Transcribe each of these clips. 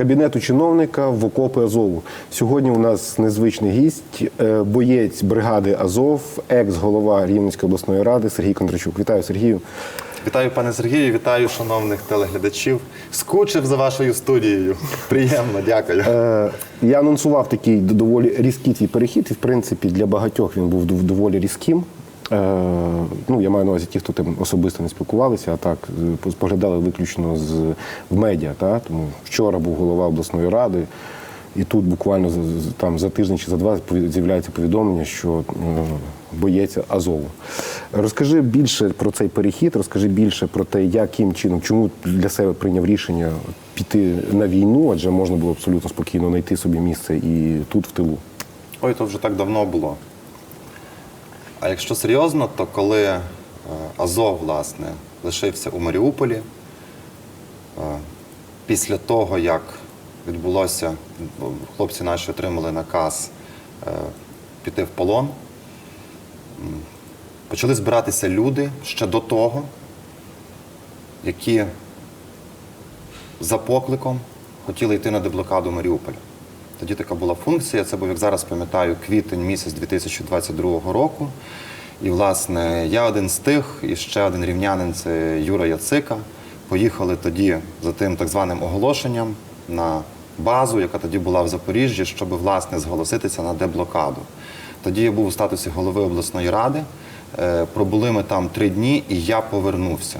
кабінету чиновника в окопи Азову. Сьогодні у нас незвичний гість, е, боєць бригади Азов, екс-голова Рівненської обласної ради Сергій Кондрачук. Вітаю Сергію. Вітаю, пане Сергію, вітаю шановних телеглядачів. Скучив за вашою студією. Приємно, дякую. Е, Я анонсував такий доволі різкий твій перехід, і в принципі для багатьох він був доволі різким. Е, Ну, я маю на увазі ті, хто тим особисто не спілкувалися, а так е, споглядали виключно з в медіа. Та? Тому вчора був голова обласної ради, і тут буквально там за тиждень чи за два з'являється повідомлення, що е, боєць Азову. Розкажи більше про цей перехід, розкажи більше про те, яким чином, чому для себе прийняв рішення піти на війну, адже можна було абсолютно спокійно знайти собі місце і тут, в тилу. Ой, то вже так давно було. А якщо серйозно, то коли е, Азов, власне, лишився у Маріуполі, е, після того, як відбулося, хлопці наші отримали наказ е, піти в полон, почали збиратися люди ще до того, які за покликом хотіли йти на деблокаду Маріуполя. Тоді така була функція. Це був, як зараз пам'ятаю, квітень місяць 2022 року. І, власне, я один з тих, і ще один рівнянин це Юра Яцика. Поїхали тоді за тим так званим оголошенням на базу, яка тоді була в Запоріжжі, щоб власне зголоситися на деблокаду. Тоді я був у статусі голови обласної ради. Е, Пробули ми там три дні, і я повернувся.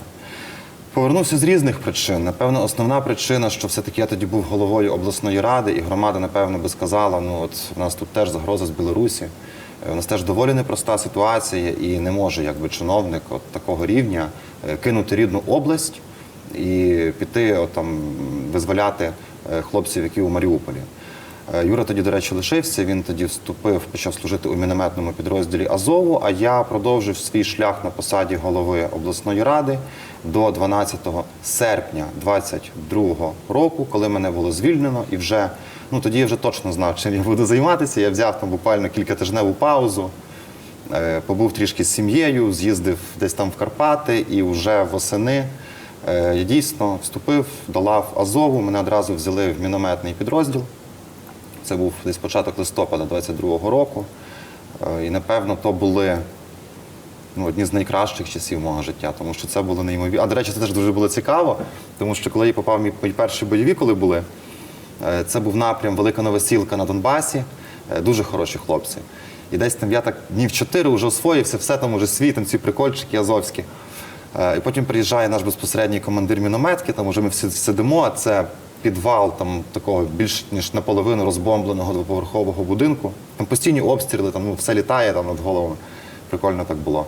Повернувся з різних причин. Напевно, основна причина, що все-таки я тоді був головою обласної ради, і громада, напевно, би сказала: ну от у нас тут теж загроза з Білорусі. Е, У нас теж доволі непроста ситуація, і не може якби чиновник от такого рівня е, кинути рідну область і піти от, там, визволяти е, хлопців, які у Маріуполі. Е, Юра тоді, до речі, лишився. Він тоді вступив, почав служити у мінометному підрозділі Азову. А я продовжив свій шлях на посаді голови обласної ради до 12 серпня 22 року, коли мене було звільнено, і вже ну тоді я вже точно знав, чим я буду займатися. Я взяв там буквально кількатижневу паузу. Е, Побув трішки з сім'єю, з'їздив десь там в Карпати, і вже восени е, я дійсно вступив до лав Азову. Мене одразу взяли в мінометний підрозділ. Це був десь початок листопада 22-го року. Е, І напевно то були ну, одні з найкращих часів мого життя, тому що це було неймовірно. А до речі, це теж дуже було цікаво, тому що коли я попав мій перші бойові, коли були, е, це був напрям Велика Новосілка на Донбасі, е, дуже хороші хлопці. І десь там я так днів чотири вже освоївся, все там уже свій, там ці прикольчики азовські. І потім приїжджає наш безпосередній командир мінометки, там уже ми всі сидимо, а це підвал там такого більш ніж наполовину розбомбленого двоповерхового будинку. Там постійні обстріли, там ну, все літає там над головами. Прикольно так було.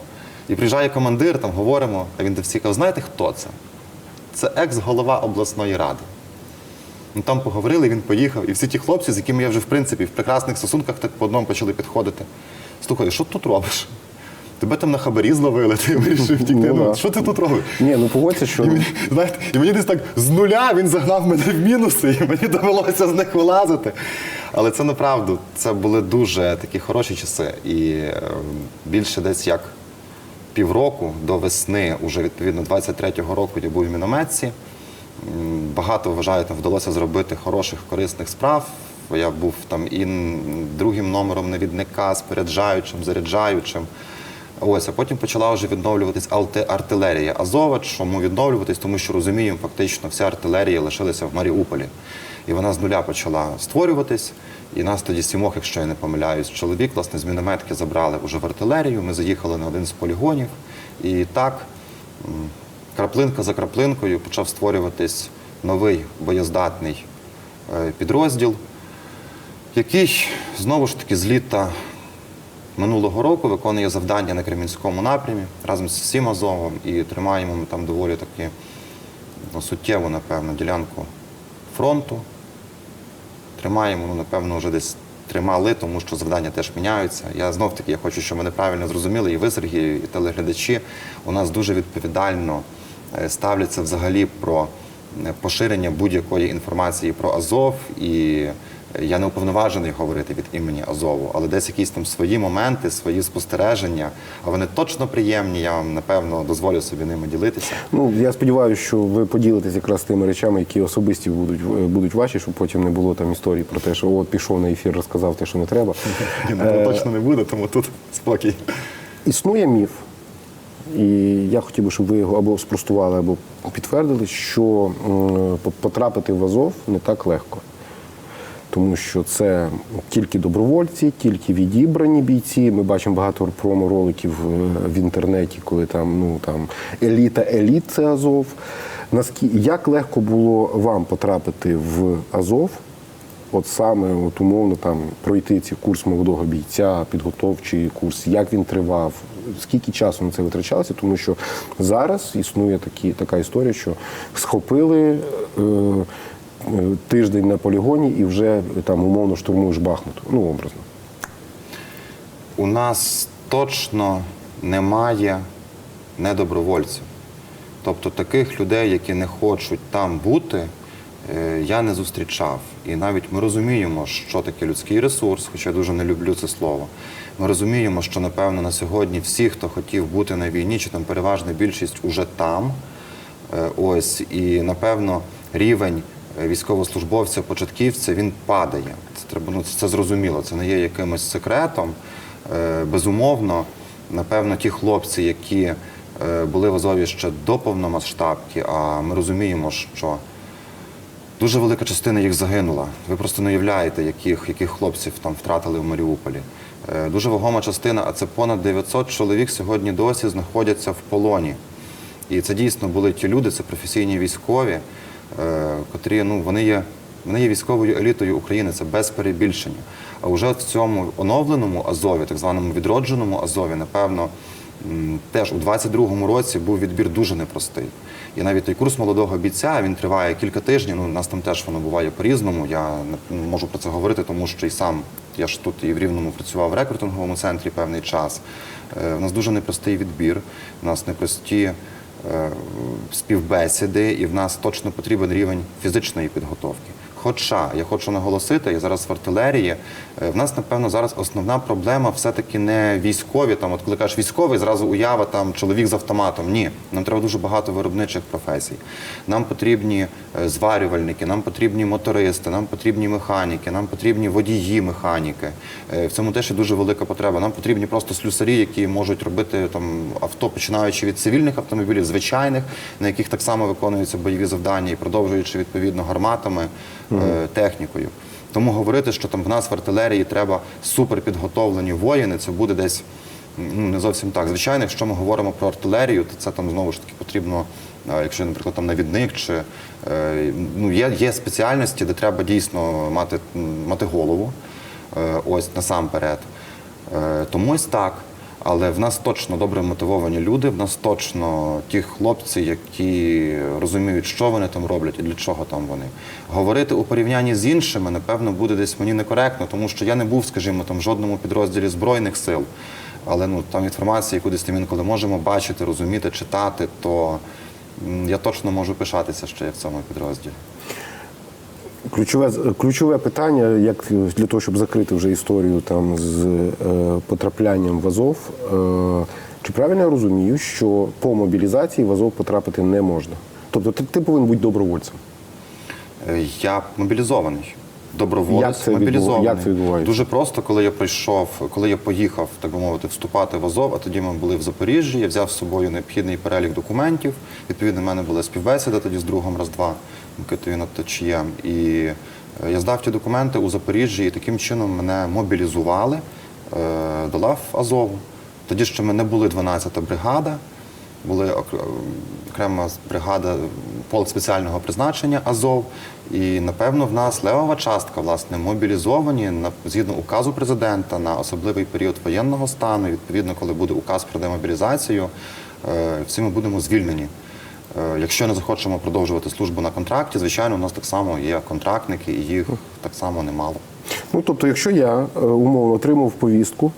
І приїжджає командир, там говоримо, а він до всіх каже, знаєте, хто це? Це екс-голова обласної ради. Ну, там поговорили, він поїхав. І всі ті хлопці, з якими я вже в принципі в прекрасних стосунках так по одному почали підходити. Слухай, що ти тут робиш? Тебе там на хабарі зловили, ти вирішив втікти. Ну, Ну, що ти тут робиш? Ні, ну погодься, що І мені, знаєте, і мені десь так з нуля він загнав мене в мінуси, і мені довелося з них вилазити. Але це направду, це були дуже такі хороші часи. І е, більше десь як півроку до весни, уже відповідно 23-го року я був в мінометці. Багато вважаю, там вдалося зробити хороших, корисних справ. Я був там і другим номером навідника, споряджаючим, заряджаючим. Ось, а потім почала вже відновлюватись артилерія Азова. Чому відновлюватись? Тому що розуміємо, фактично вся артилерія лишилася в Маріуполі. І вона з нуля почала створюватись. І нас тоді сімох, якщо я не помиляюсь, чоловік власне з мінометки забрали вже в артилерію. Ми заїхали на один з полігонів. І так, краплинка за краплинкою почав створюватись новий боєздатний е, підрозділ, який знову ж таки з літа минулого року виконує завдання на Кремінському напрямі разом з всім Азовом і тримаємо ми там доволі таки ну, суттєву, напевно, ділянку фронту. Тримаємо, ну, напевно, вже десь тримали, тому що завдання теж міняються. Я знов таки я хочу, щоб мене правильно зрозуміли, і ви, Сергій, і телеглядачі, у нас дуже відповідально е, ставляться взагалі про е, поширення будь-якої інформації про Азов і Я не уповноважений говорити від імені Азову, але десь якісь там свої моменти, свої спостереження, а вони точно приємні. Я вам напевно дозволю собі ними ділитися. Ну я сподіваюся, що ви поділитесь якраз тими речами, які особисті будуть е, будуть ваші, щоб потім не було там історії про те, що от пішов на ефір, розказав те, що не треба. Ну, того точно не буде, тому тут спокій. Існує міф, і я хотів би, щоб ви його або спростували, або підтвердили, що потрапити в Азов не так легко. Тому що це тільки добровольці, тільки відібрані бійці. Ми бачимо багато промо-роликів е, в інтернеті, коли там ну там еліта, еліт це Азов. Наскільки як легко було вам потрапити в Азов? От саме от умовно там пройти цей курс молодого бійця, підготовчий курс, як він тривав, скільки часу на це витрачалося, тому що зараз існує такі, така історія, що схопили е, тиждень на полігоні і вже там умовно штурмуєш Бахмут. Ну, образно. У нас точно немає недобровольців. Тобто таких людей, які не хочуть там бути, е, я не зустрічав. І навіть ми розуміємо, що таке людський ресурс, хоча я дуже не люблю це слово. Ми розуміємо, що напевно на сьогодні всі, хто хотів бути на війні, чи там переважна більшість уже там. Е, Ось і напевно рівень військовослужбовця, початківця він падає. Це треба ну, це зрозуміло. Це не є якимось секретом. Е, Безумовно, напевно, ті хлопці, які е, були в Азові ще до повномасштабки, а ми розуміємо, що Дуже велика частина їх загинула. Ви просто не уявляєте, яких, яких хлопців там втратили в Маріуполі. Е, Дуже вагома частина, а це понад 900 чоловік сьогодні досі знаходяться в полоні. І це дійсно були ті люди, це професійні військові, е, котрі ну, вони є, вони є військовою елітою України, це без перебільшення. А вже в цьому оновленому Азові, так званому відродженому Азові, напевно, теж у 22-му році був відбір дуже непростий. І навіть той курс молодого бійця він триває кілька тижнів. Ну, у нас там теж воно буває по-різному. Я не можу про це говорити, тому що і сам я ж тут і в Рівному працював в рекрутинговому центрі певний час. Е, У нас дуже непростий відбір, у нас непрості е, співбесіди, і в нас точно потрібен рівень фізичної підготовки. Хоча я хочу наголосити, я зараз в артилерії. е, В нас, напевно, зараз основна проблема все-таки не військові. Там, от коли кажеш військовий, зразу уява там чоловік з автоматом. Ні, нам треба дуже багато виробничих професій. Нам потрібні е, зварювальники, нам потрібні мотористи, нам потрібні механіки, нам потрібні водії механіки. Е, В цьому теж є дуже велика потреба. Нам потрібні просто слюсарі, які можуть робити там авто, починаючи від цивільних автомобілів, звичайних, на яких так само виконуються бойові завдання, і продовжуючи відповідно гарматами, е, технікою. Тому говорити, що там в нас в артилерії треба суперпідготовлені воїни, це буде десь ну, не зовсім так. Звичайно, якщо ми говоримо про артилерію, то це там знову ж таки потрібно, якщо, наприклад, там навідник чи е, ну, є, є спеціальності, де треба дійсно мати, мати голову. Е, Ось насамперед. Тому ось так. Але в нас точно добре мотивовані люди, в нас точно ті хлопці, які розуміють, що вони там роблять і для чого там вони. Говорити у порівнянні з іншими, напевно, буде десь мені некоректно, тому що я не був, скажімо, там в жодному підрозділі Збройних сил. Але ну там інформація, яку десь там інколи можемо бачити, розуміти, читати, то я точно можу пишатися, що я в цьому підрозділі. Ключове, ключове питання, як для того, щоб закрити вже історію там з е, потраплянням в Азов. Е, чи правильно я розумію, що по мобілізації в Азов потрапити не можна? Тобто ти, ти повинен бути добровольцем. Е, Я мобілізований. Доброволець Як це мобілізований. як це відбувається? Дуже просто, коли я прийшов, коли я поїхав, так би мовити, вступати в Азов, а тоді ми були в Запоріжжі, я взяв з собою необхідний перелік документів. Відповідно, в мене була співбесіда тоді з другом раз-два Микитою Наточієм. І е, я здав ті документи у Запоріжжі, і таким чином мене мобілізували е, до Азову. Тоді ще ми не були 12-та бригада, були ок- окрема бригада полк спеціального призначення Азов. І напевно в нас левова частка власне мобілізовані на згідно указу президента на особливий період воєнного стану. Відповідно, коли буде указ про демобілізацію, е, всі ми будемо звільнені. Е, Якщо не захочемо продовжувати службу на контракті, звичайно, у нас так само є контрактники, і їх так само немало. Ну тобто, якщо я е, умовно отримав повістку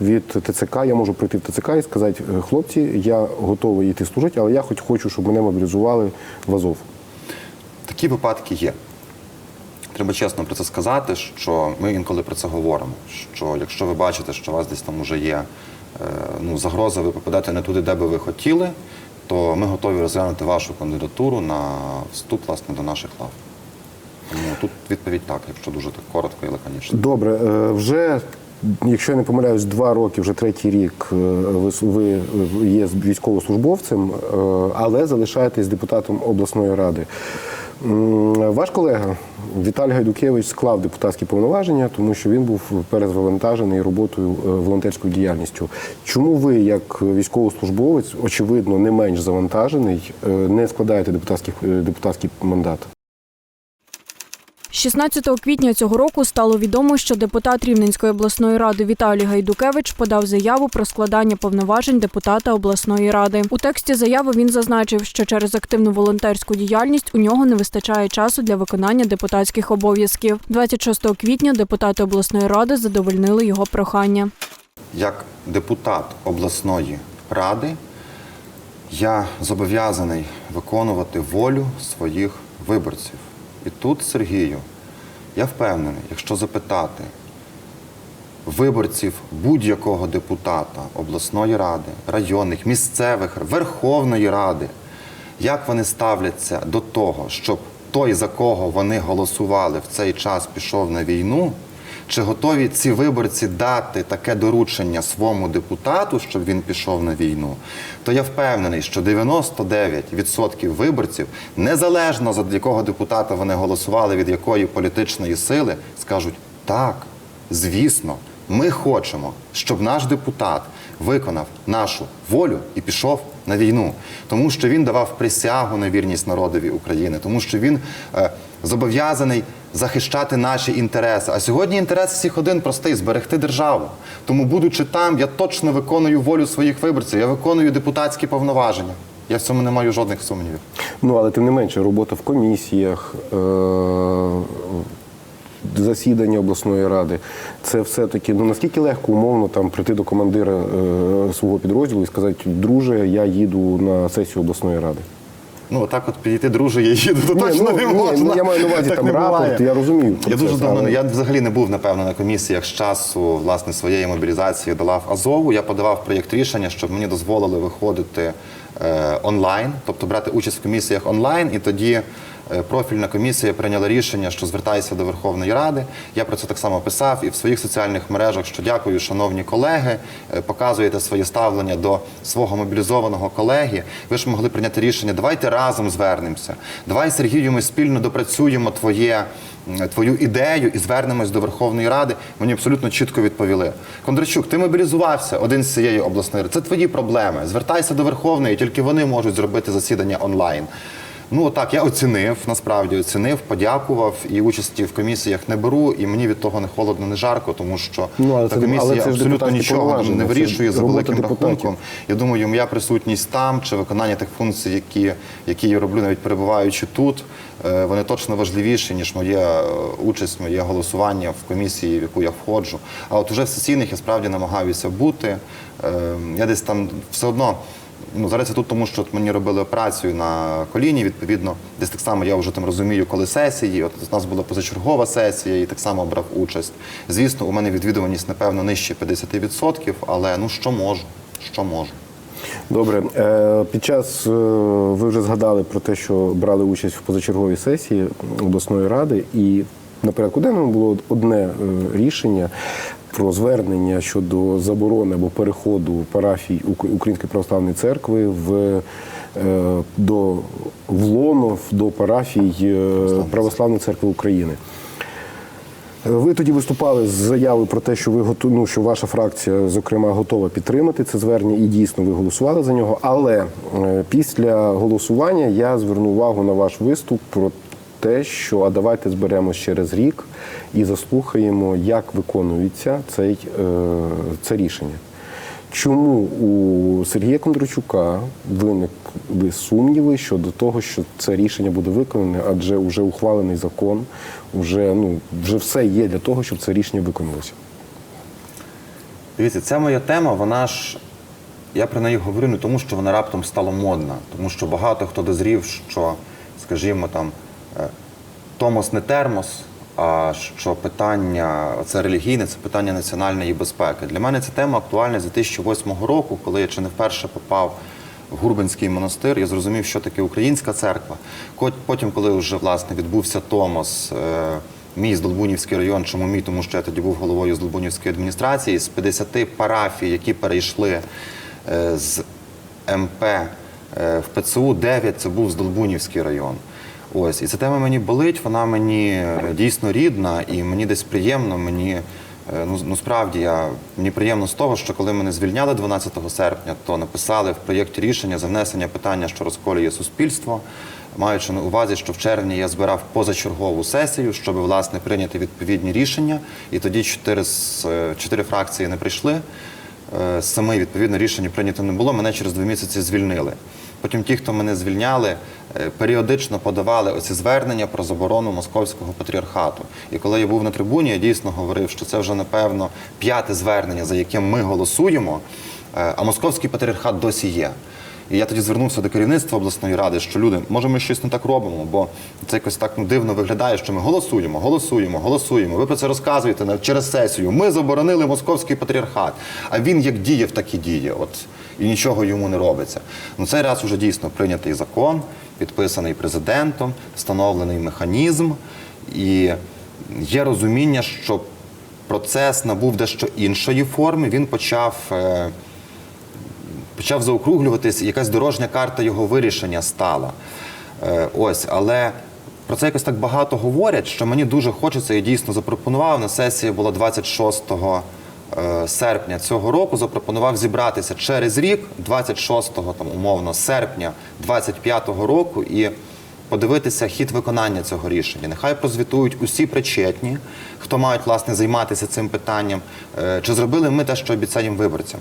від ТЦК, я можу прийти в ТЦК і сказати, «Е, хлопці, я готовий йти служити, але я хоч хочу, щоб мене мобілізували в Азов. Такі випадки є. треба чесно про це сказати, що ми інколи про це говоримо. Що якщо ви бачите, що у вас десь там уже є ну, загроза, ви попадете не туди, де би ви хотіли, то ми готові розглянути вашу кандидатуру на вступ власне до наших лав. Тому тут відповідь так, якщо дуже так коротко і лаконічно. Добре, е, вже, якщо я не помиляюсь, два роки, вже третій рік е, ви, ви є військовослужбовцем, е, але залишаєтесь депутатом обласної ради. Ваш колега Віталій Гайдукевич склав депутатські повноваження, тому що він був перезвантажений роботою е, волонтерською діяльністю. Чому ви, як військовослужбовець, очевидно, не менш завантажений, е, не складаєте депутатський, е, депутатський мандат? 16 квітня цього року стало відомо, що депутат Рівненської обласної ради Віталій Гайдукевич подав заяву про складання повноважень депутата обласної ради. У тексті заяви він зазначив, що через активну волонтерську діяльність у нього не вистачає часу для виконання депутатських обов'язків. 26 квітня депутати обласної ради задовольнили його прохання. Як депутат обласної ради я зобов'язаний виконувати волю своїх виборців. І тут, Сергію, я впевнений, якщо запитати виборців будь-якого депутата обласної ради, районних, місцевих, Верховної Ради, як вони ставляться до того, щоб той, за кого вони голосували в цей час, пішов на війну, чи готові ці виборці дати таке доручення своєму депутату, щоб він пішов на війну, то я впевнений, що 99% виборців, незалежно за якого депутата вони голосували, від якої політичної сили, скажуть так, звісно, ми хочемо, щоб наш депутат виконав нашу волю і пішов на війну, тому що він давав присягу на вірність народові України, тому що він е, зобов'язаний захищати наші інтереси. А сьогодні інтерес всіх один простий зберегти державу. Тому, будучи там, я точно виконую волю своїх виборців. Я виконую депутатські повноваження. Я в цьому не маю жодних сумнівів. Ну, але тим не менше, робота в комісіях, е- засідання обласної ради. Це все-таки, ну наскільки легко умовно там прийти до командира е- свого підрозділу і сказати, друже, я їду на сесію обласної ради. Ну, отак от підійти, друже, я їду, то Ні, точно ну, не ні, можна. ну, я маю на увазі Так там рапорт, буває. я розумію Я дуже давно, але- я взагалі не був, напевно, на комісіях з часу власне своєї мобілізації долав Азову. Я подавав проєкт рішення, щоб мені дозволили виходити е, онлайн, тобто брати участь в комісіях онлайн, і тоді. Е, Профільна комісія прийняла рішення, що звертайся до Верховної Ради. Я про це так само писав і в своїх соціальних мережах, що дякую, шановні колеги, е, показуєте своє ставлення до свого мобілізованого колеги. Ви ж могли прийняти рішення. Давайте разом звернемося. Давай, Сергію, ми спільно допрацюємо твоє. Твою ідею і звернемось до Верховної Ради. Мені абсолютно чітко відповіли. Кондрачук, ти мобілізувався один з цієї обласної ради. Це твої проблеми. Звертайся до Верховної, тільки вони можуть зробити засідання онлайн. Ну так, я оцінив, насправді оцінив, подякував і участі в комісіях не беру, і мені від того не холодно, не жарко, тому що Ну, але та це- комісія але це абсолютно нічого не вирішує за великим депутатів. рахунком. Я думаю, моя присутність там чи виконання тих функцій, які, які я роблю, навіть перебуваючи тут, е, вони точно важливіші, ніж моя е, участь, моє голосування в комісії, в яку я входжу. А от уже в сесійних я справді намагаюся бути. Е, Я десь там все одно. Ну, зараз я тут, тому що от мені робили операцію на коліні. Відповідно, десь так само я вже там розумію, коли сесії. От у нас була позачергова сесія, і так само брав участь. Звісно, у мене відвідуваність, напевно, нижче 50%, але ну що можу, що можу. Добре, Е, під час е, ви вже згадали про те, що брали участь в позачерговій сесії обласної ради, і на порядку денному було одне е, рішення про звернення щодо заборони або переходу парафій Ук- Української православної церкви в е, до в лоно до парафій е, Православної церкви України. Ви тоді виступали з заявою про те, що ви готу, ну, що ваша фракція, зокрема, готова підтримати це звернення, і дійсно ви голосували за нього. Але е, після голосування я звернув увагу на ваш виступ про те, що а давайте зберемось через рік і заслухаємо, як виконується цей, е, це рішення. Чому у Сергія Кондрачука виникли сумніви щодо того, що це рішення буде виконане, адже вже ухвалений закон, вже, ну, вже все є для того, щоб це рішення виконалося. Дивіться, ця моя тема, вона ж. Я про неї говорю не тому, що вона раптом стала модна, тому що багато хто дозрів, що, скажімо, там Томос не термос, а що питання це релігійне, це питання національної безпеки. Для мене ця тема актуальна з 2008 року, коли я чи не вперше попав в Гурбинський монастир. Я зрозумів, що таке українська церква. Потім, коли вже власне відбувся Томос. е, Мій Здолбунівський район, чому мій, тому що я тоді був головою Здолбунівської адміністрації з 50 парафій, які перейшли е, з МП е, в ПЦУ 9 це був Здолбунівський район. Ось і ця тема мені болить, вона мені е, дійсно рідна, і мені десь приємно. Мені е, ну, ну справді я мені приємно з того, що коли мене звільняли 12 серпня, то написали в проєкті рішення за внесення питання, що розколює суспільство, маючи на увазі, що в червні я збирав позачергову сесію, щоб власне прийняти відповідні рішення. І тоді чотири з е, чотири фракції не прийшли. Саме відповідне рішення прийнято не було. Мене через два місяці звільнили. Потім ті, хто мене звільняли, е, періодично подавали оці звернення про заборону московського патріархату. І коли я був на трибуні, я дійсно говорив, що це вже напевно п'яте звернення, за яким ми голосуємо. е, А московський патріархат досі є. І я тоді звернувся до керівництва обласної ради, що люди, може, ми щось не так робимо, бо це якось так ну, дивно виглядає, що ми голосуємо, голосуємо, голосуємо. Ви про це розказуєте через сесію. Ми заборонили московський патріархат. А він як діяв, так і діє. От і нічого йому не робиться. Ну цей раз уже дійсно прийнятий закон, підписаний президентом, встановлений механізм, і є розуміння, що процес набув дещо іншої форми. Він почав. е, почав заокруглюватись, якась дорожня карта його вирішення стала. Е, ось, але про це якось так багато говорять, що мені дуже хочеться і дійсно запропонував. На сесії була 26 е, серпня цього року. Запропонував зібратися через рік, 26 там умовно серпня 25-го року, і подивитися хід виконання цього рішення. Нехай прозвітують усі причетні, хто мають власне займатися цим питанням. Е, Чи зробили ми те, що обіцяємо виборцям?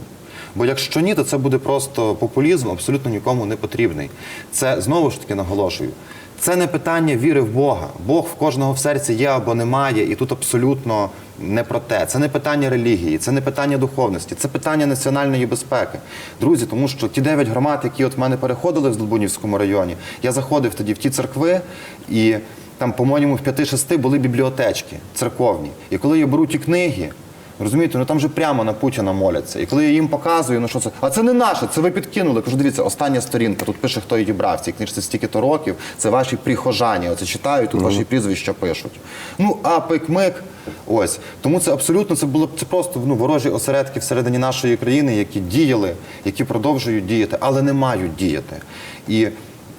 Бо якщо ні, то це буде просто популізм, абсолютно нікому не потрібний. Це знову ж таки наголошую. Це не питання віри в Бога. Бог в кожного в серці є або немає, і тут абсолютно не про те. Це не питання релігії, це не питання духовності, це питання національної безпеки. Друзі, тому що ті дев'ять громад, які от в мене переходили в Здолбунівському районі, я заходив тоді в ті церкви і. Там, по-моєму, в п'яти-шести були бібліотечки церковні. І коли я беру ті книги, Розумієте, ну там же прямо на Путіна моляться. І коли я їм показую, ну що це? А це не наше, це ви підкинули. Кажу, дивіться, остання сторінка. Тут пише, хто її брав. Цій книжці стільки-то років. Це ваші прихожані. Оце читають, тут ваші прізвища пишуть. Ну, а пик-мик. Ось. Тому це абсолютно це було це просто ну, ворожі осередки всередині нашої країни, які діяли, які продовжують діяти, але не мають діяти. І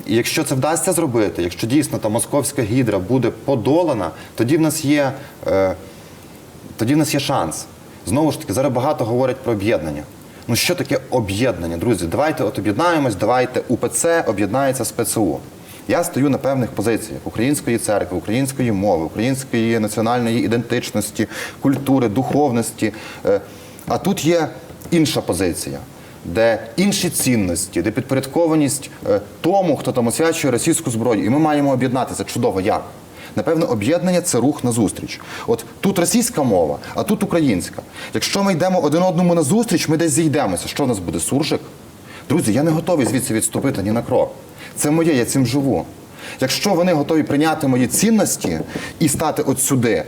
і якщо це вдасться зробити, якщо дійсно та московська гідра буде подолана, тоді в нас є. Е, тоді в нас є шанс. Знову ж таки, зараз багато говорять про об'єднання. Ну що таке об'єднання, друзі? Давайте от об'єднаємось, давайте УПЦ об'єднається з ПЦУ. Я стою на певних позиціях української церкви, української мови, української національної ідентичності, культури, духовності. Е, А тут є інша позиція, де інші цінності, де підпорядкованість е, тому, хто там освячує російську зброю. І ми маємо об'єднатися. Чудово, як? Напевно, об'єднання це рух назустріч. От тут російська мова, а тут українська. Якщо ми йдемо один одному назустріч, ми десь зійдемося. Що в нас буде? Суржик? Друзі, я не готовий звідси відступити ні на крок. Це моє, я цим живу. Якщо вони готові прийняти мої цінності і стати от сюди,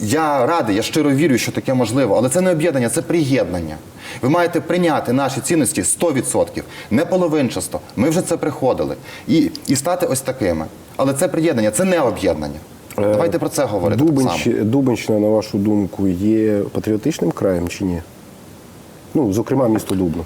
я радий, я щиро вірю, що таке можливо, але це не об'єднання, це приєднання. Ви маєте прийняти наші цінності 100%, не половинчасто. Ми вже це приходили. І, і стати ось такими. Але це приєднання, це не об'єднання. Давайте про це говорити. само. Дубенщина, на вашу думку, є патріотичним краєм чи ні? Ну, зокрема, місто Дубно.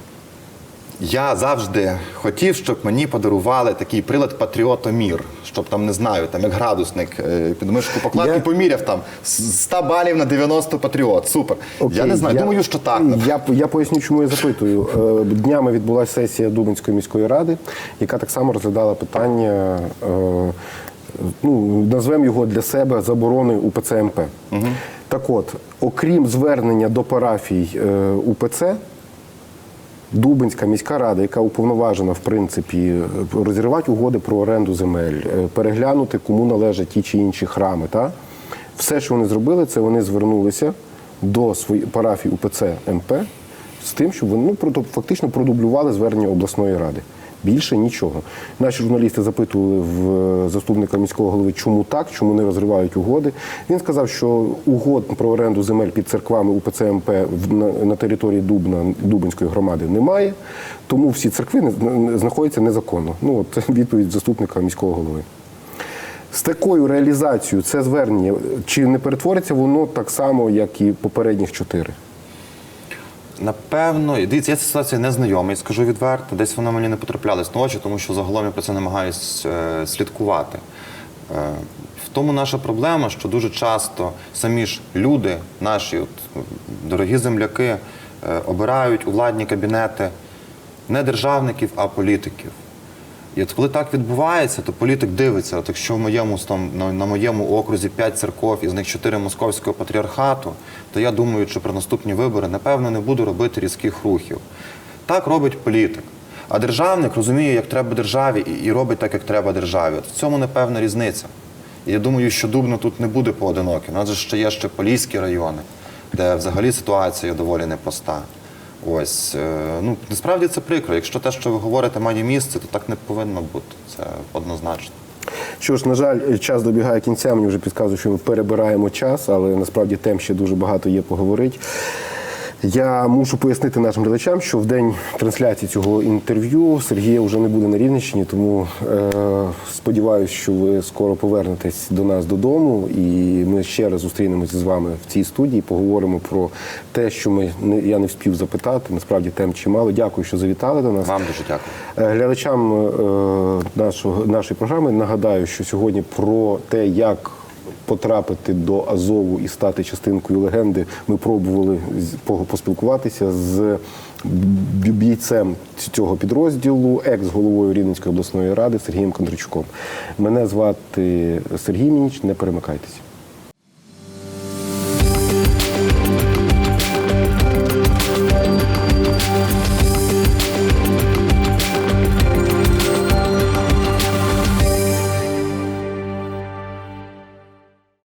Я завжди хотів, щоб мені подарували такий прилад Патріотомір, щоб там не знаю, там як градусник е, під мишку поклав Я- і поміряв там з 100 балів на 90 патріот. Супер. я не знаю, думаю, що так. Я, я поясню, чому я запитую. Е, Днями відбулася сесія Дубинської міської ради, яка так само розглядала питання, е, ну, назвемо його для себе заборони УПЦ МП. Так от, окрім звернення до парафій е, УПЦ, Дубинська міська рада, яка уповноважена в принципі розірвати угоди про оренду земель, е, переглянути, кому належать ті чи інші храми. Та? Все, що вони зробили, це вони звернулися до своїх парафій УПЦ МП з тим, щоб вони ну, фактично продублювали звернення обласної ради. Більше нічого. Наші журналісти запитували в е, заступника міського голови, чому так, чому не розривають угоди. Він сказав, що угод про оренду земель під церквами УПЦ МП в- на, території Дубна Дубинської громади немає, тому всі церкви знаходяться незаконно. Ну от відповідь заступника міського голови. З такою реалізацією це звернення чи не перетвориться воно так само, як і попередніх чотири? Напевно, дивіться, я ця ситуація не знайомий, скажу відверто. Десь вона мені не потраплялась на очі, тому що загалом я про це намагаюся е, слідкувати. Е, в тому наша проблема, що дуже часто самі ж люди, наші от, дорогі земляки, е, обирають у владні кабінети не державників, а політиків. І от коли так відбувається, то політик дивиться, от якщо в моєму там, на, на моєму окрузі п'ять церков, із них чотири московського патріархату, то я думаю, що при наступні вибори, напевно, не буду робити різких рухів. Так робить політик. А державник розуміє, як треба державі, і, робить так, як треба державі. От в цьому, напевно, різниця. І я думаю, що Дубно тут не буде поодиноким. У нас же ще є ще Поліські райони, де взагалі ситуація доволі непроста. Ось е, ну насправді це прикро. Якщо те, що ви говорите, має місце, то так не повинно бути. Це однозначно. Що ж, на жаль, час добігає кінця. Мені вже підказують, що ми перебираємо час, але насправді тем ще дуже багато є поговорити. Я мушу пояснити нашим глядачам, що в день трансляції цього інтерв'ю Сергія вже не буде на Рівненщині, тому е, сподіваюся, що ви скоро повернетесь до нас додому, і ми ще раз зустрінемося з вами в цій студії. Поговоримо про те, що ми не я не вспів запитати. Насправді тем чимало. Дякую, що завітали до нас. Вам дуже дякую. Е, Глядачам е, нашого, нашої програми нагадаю, що сьогодні про те, як потрапити до Азову і стати частинкою легенди, ми пробували поспілкуватися з бійцем цього підрозділу, екс-головою Рівненської обласної ради Сергієм Кондричуком. Мене звати Сергій Мініч. Не перемикайтеся.